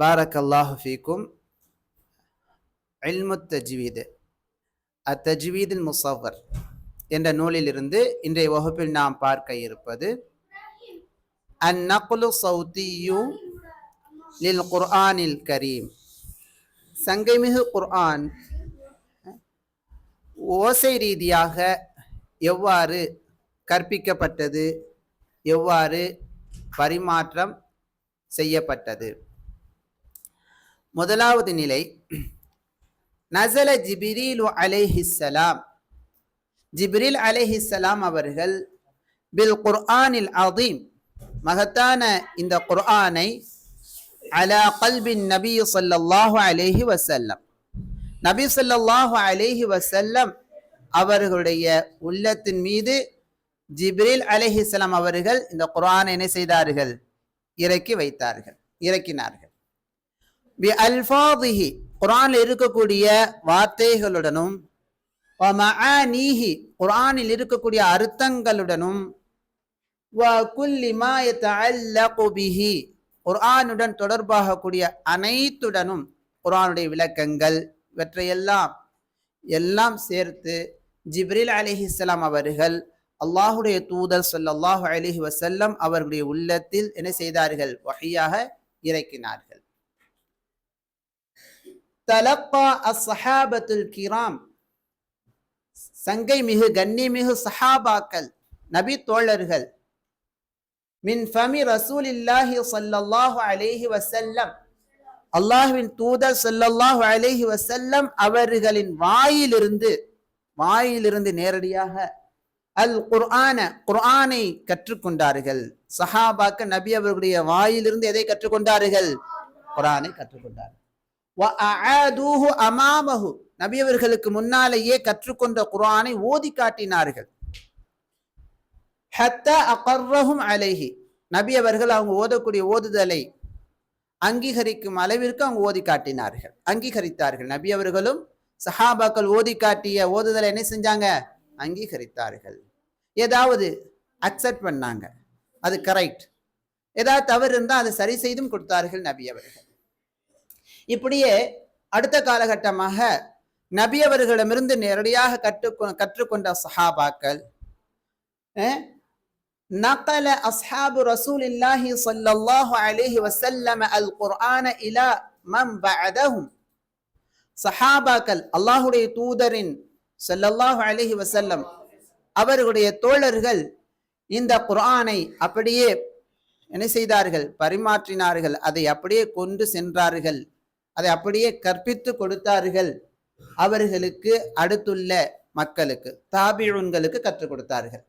Barack அல்லாஹு ஃபீக்கும். இல்முத் தஜ்வீது. அத்தஜ்வீதில் முசவர் என்ற நூலிலிருந்து இன்றைய வகுப்பில் நாம் பார்க்க இருப்பது அன் நகுலு சௌத்தியு லில் குர்ஆனில் கரீம். சங்கைமிகு குர்ஆன் ஓசை ரீதியாக எவ்வாறு கற்பிக்கப்பட்டது எவ்வாறு பரிமாற்றம் செய்யப்பட்டது? முதலாவது நிலை நசல ஜிபிரீல் அலைஹிஸ்ஸலாம் ஜிப்ரில் அலைஹிஸ்ஸலாம் அவர்கள் பில் குர்ஆனில் அதீம் மகத்தான இந்த குர்ஆனை அலா கல்பின் நபி சொல்லல்லாஹு அலேஹி வசல்லம் நபி சொல்லல்லாஹு அலேஹி வசல்லம் அவர்களுடைய உள்ளத்தின் மீது ஜிப்ரில் அலேஹிஸ்லாம் அவர்கள் இந்த குர்ஆனை என்ன செய்தார்கள்? இறக்கி வைத்தார்கள் இறக்கினார்கள். பி அல்ஃபாதிஹி குரானில் இருக்கக்கூடிய வார்த்தைகளுடனும் வ குர்ஆனில் இருக்கக்கூடிய அர்த்தங்களுடனும் வ தொடர்பாக கூடிய குர்ஆனுடன் தொடர்பாகக்கூடிய அனைத்துடனும் குரானுடைய விளக்கங்கள் இவற்றையெல்லாம் எல்லாம் சேர்த்து ஜிப்ரில் அலிஹிஸ்லாம் அவர்கள் அல்லாஹுடைய தூதர் ஸல்லல்லாஹு அலிஹி வசல்லம் அவர்களுடைய உள்ளத்தில் என்ன செய்தார்கள் வகையாக இறக்கினார்கள் தலப்பா அஸ்ஹாபத்துல் கிராம். சங்கை மிகு கண்ணி மிகு சஹாபாக்கள் நபி தோழர்கள். மின் ஃபமி ரசூல் இல்லாஹி ஸல்லல்லாஹு அலைஹி வசல்லம் அல்லாஹ்வின் தூதர் ஸல்லல்லாஹு அலைஹி வசல்லம் அவர்களின் வாயிலிருந்து வாயிலிருந்து நேரடியாக அல் குர்ஆன குர்ஆனை கற்றுக்கொண்டார்கள். சஹாபாக்க நபி அவர்களுடைய வாயிலிருந்து எதை கற்றுக்கொண்டார்கள்? குர்ஆனை கற்றுக்கொண்டார்கள். அமாமஹு. நபி நபியவர்களுக்கு முன்னாலேயே கற்றுக்கொண்ட குரானை ஓதி காட்டினார்கள். ஹத்தா அகர்ரஹும் அலைஹி. நபி அவர்கள் அவங்க ஓதக்கூடிய ஓதுதலை அங்கீகரிக்கும் அளவிற்கு அவங்க ஓதி காட்டினார்கள். அங்கீகரித்தார்கள். நபி அவர்களும் சஹாபாக்கள் ஓதி காட்டிய ஓதுதலை என்ன செஞ்சாங்க? அங்கீகரித்தார்கள். ஏதாவது அக்செப்ட் பண்ணாங்க. அது கரெக்ட். ஏதாவது தவறு இருந்தால் அதை சரி செய்தும் கொடுத்தார்கள் நபி அவர்கள். இப்படியே அடுத்த காலகட்டமாக நபி அவர்களிடமிருந்து நேரடியாக கற்று கற்றுக்கொண்ட சஹாபாக்கள் நகல அஸ்ஹாபு ரசூல் இல்லாஹி சல்லாஹு அலிஹி வசல்லம அல் குர்ஆன இலா மம் பஅதஹும் சஹாபாக்கள் அல்லாஹுடைய தூதரின் சல்லல்லாஹு அலிஹி வசல்லம் அவர்களுடைய தோழர்கள் இந்த குர்ஆனை அப்படியே என்ன செய்தார்கள்? பரிமாற்றினார்கள். அதை அப்படியே கொண்டு சென்றார்கள். அதை அப்படியே கற்பித்து கொடுத்தார்கள். அவர்களுக்கு அடுத்துள்ள மக்களுக்கு தாபிழுன்களுக்கு கற்றுக் கொடுத்தார்கள்.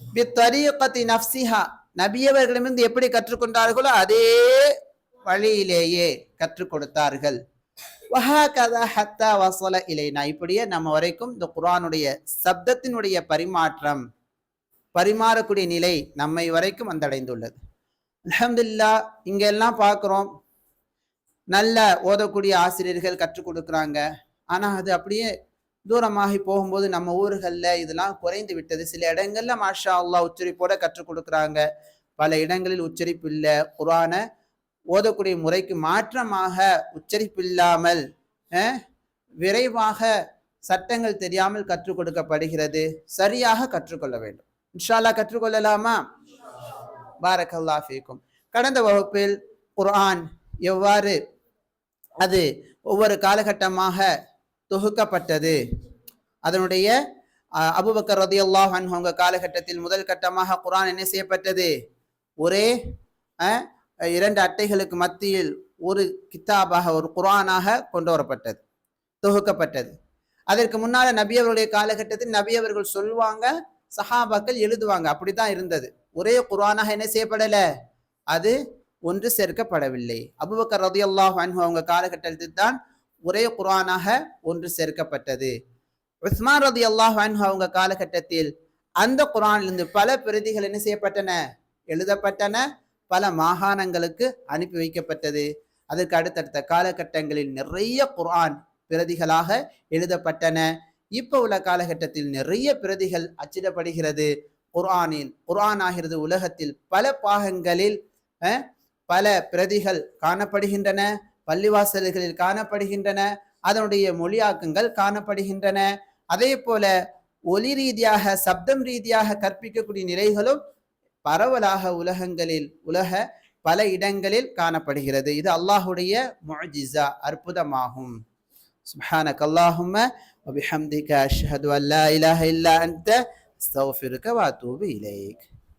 பித்தரீகத்தி நப்சிஹா நபியவர்களிடமிருந்து எப்படி கற்றுக்கொண்டார்களோ அதே வழியிலேயே கற்றுக் கொடுத்தார்கள். ஹத்தா வசல இலைனா இப்படியே நம்ம வரைக்கும் இந்த குரானுடைய சப்தத்தினுடைய பரிமாற்றம் பரிமாறக்கூடிய நிலை நம்மை வரைக்கும் வந்தடைந்துள்ளது. அலமதுல்லா இங்கெல்லாம் பார்க்குறோம் நல்ல ஓதக்கூடிய ஆசிரியர்கள் கற்றுக் கொடுக்குறாங்க. ஆனால் அது அப்படியே தூரமாகி போகும்போது நம்ம ஊர்களில் இதெல்லாம் குறைந்து விட்டது. சில இடங்கள்ல மாஷா அல்லா உச்சரிப்போட கற்றுக் கொடுக்குறாங்க. பல இடங்களில் உச்சரிப்பு இல்லை. குரான ஓதக்கூடிய முறைக்கு மாற்றமாக உச்சரிப்பில்லாமல் விரைவாக சட்டங்கள் தெரியாமல் கற்றுக் கொடுக்கப்படுகிறது. சரியாக கற்றுக்கொள்ள வேண்டும். இன்ஷால்லா கற்றுக்கொள்ளலாமா? பாரக் அல்லாஃபிக்கும் கடந்த வகுப்பில் குர்ஆன் எவ்வாறு அது ஒவ்வொரு காலகட்டமாக தொகுக்கப்பட்டது? அதனுடைய அபுபக்கர் ரதியுல்லாஹ் அவங்க காலகட்டத்தில் முதல் கட்டமாக குரான் என்ன செய்யப்பட்டது? ஒரே இரண்டு அட்டைகளுக்கு மத்தியில் ஒரு கித்தாபாக ஒரு குரானாக கொண்டு வரப்பட்டது தொகுக்கப்பட்டது. அதற்கு முன்னால் நபி அவருடைய காலகட்டத்தில் நபி அவர்கள் சொல்லுவாங்க சஹாபாக்கள் எழுதுவாங்க அப்படித்தான் இருந்தது. ஒரே குரானாக என்ன செய்யப்படலை? அது ஒன்று சேர்க்கப்படவில்லை. அபுபக்கர் ரதி அல்லாஹ் அவங்க காலகட்டத்தில் தான் ஒரே குரானாக ஒன்று சேர்க்கப்பட்டது. உஸ்மான் ரதி அல்லாஹ் அவங்க காலகட்டத்தில் அந்த குரானிலிருந்து பல பிரதிகள் என்ன செய்யப்பட்டன? எழுதப்பட்டன. பல மாகாணங்களுக்கு அனுப்பி வைக்கப்பட்டது. அதற்கு அடுத்தடுத்த காலகட்டங்களில் நிறைய குரான் பிரதிகளாக எழுதப்பட்டன. இப்போ உள்ள காலகட்டத்தில் நிறைய பிரதிகள் அச்சிடப்படுகிறது. குர்ஆனில் குர்ஆன் ஆகிறது உலகத்தில் பல பாகங்களில் பல பிரதிகள் காணப்படுகின்றன பள்ளிவாசல்களில் காணப்படுகின்றன அதனுடைய மொழியாக்கங்கள் காணப்படுகின்றன அதே போல ஒலி ரீதியாக சப்தம் ரீதியாக கற்பிக்கக்கூடிய நிலைகளும் பரவலாக உலகங்களில் உலக பல இடங்களில் காணப்படுகிறது இது அல்லாஹுடைய முஜிசா அற்புதமாகும் سبحانك اللهم وبحمدك أشهد أن لا إله إلا أنت أستغفرك وأتوب إليك